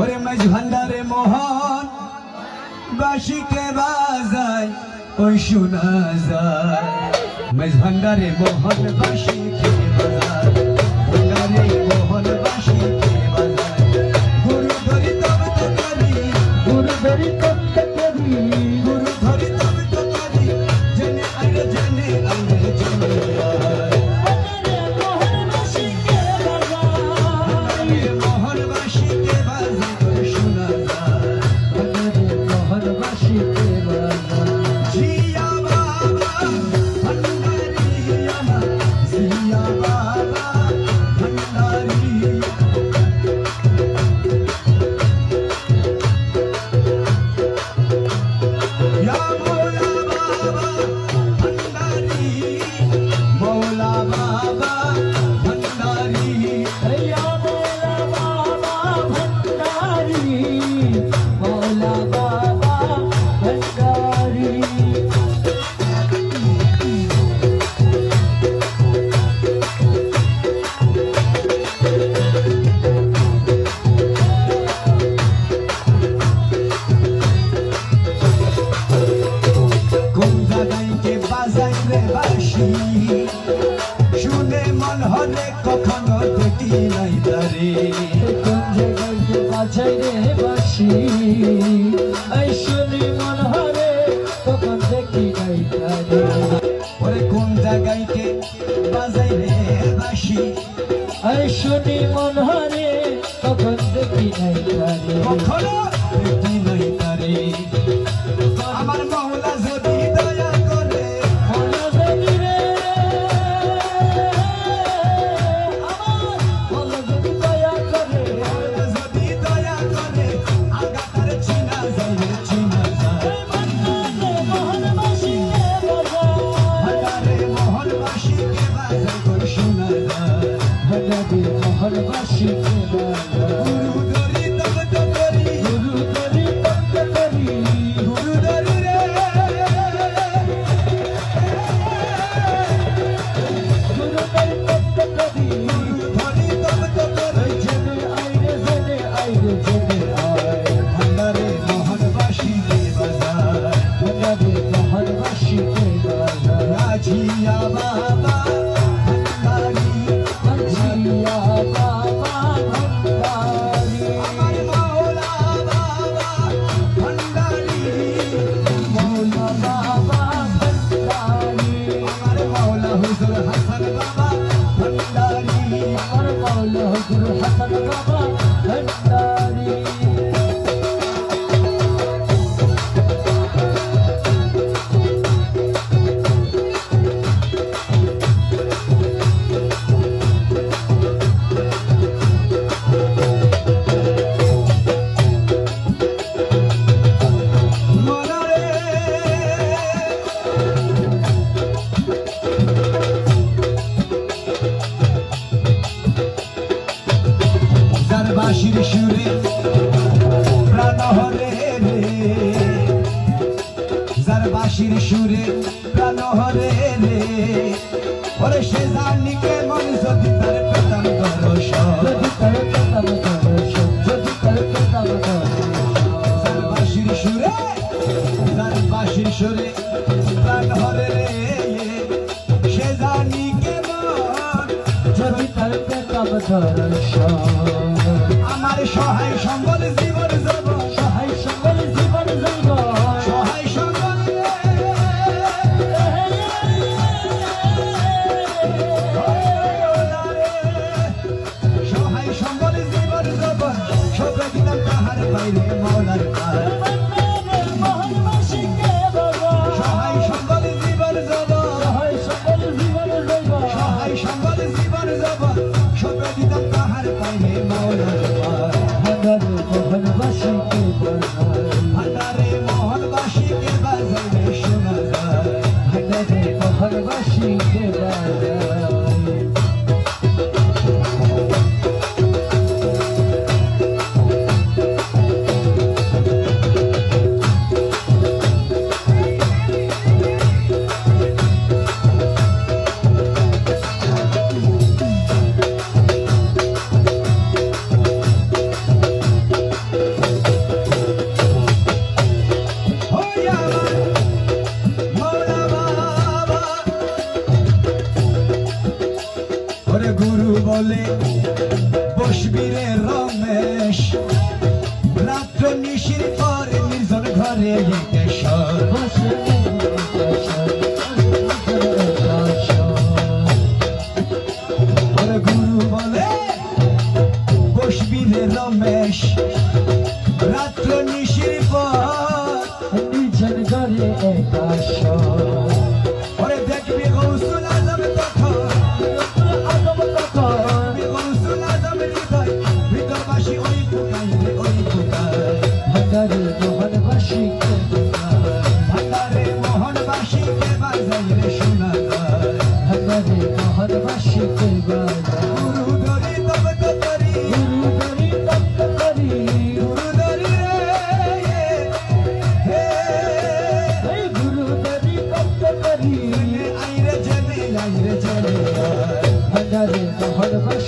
ওরে মাঝ ভান্ডারে মোহন বাসিকে বাজায় ওই শোনা যায়। মাঝ ভান্ডারে মোহন বাসিকে নাই তারে তখন দেখি নাই তারে ওরে কোন জায়গায় কে বাজাই রে বাসি আই শুনি মন হরে তখন দেখি নাই তারে। কখনো দেখি নাই তারে। গুরু ভণ্ডারী মনারে হরে রে। যার বাঁশির সুরে প্রাণ হরে রে। ওরে সে জানিকে মন যদি তার পেতাম দর্শন যদি করে পেতাম দর্শন যদি পেতাম দর্শন যার বাঁশির সুরে যার সুরে প্রাণ হরে রে। সে জানিকে মন যদি তার পেতাম দর্শন আমার সহায় সম্বল Thank you. she be in love বারে মহান বাসিতে বারে গুরু ধরি তপ্ত করি গুরু ধরি তপ্ত করি গুরু ধরি রে হে হে গুরু ধরি তপ্ত করি আইরে জেনে আইরে জেনে হাজারে মহান বাসিতে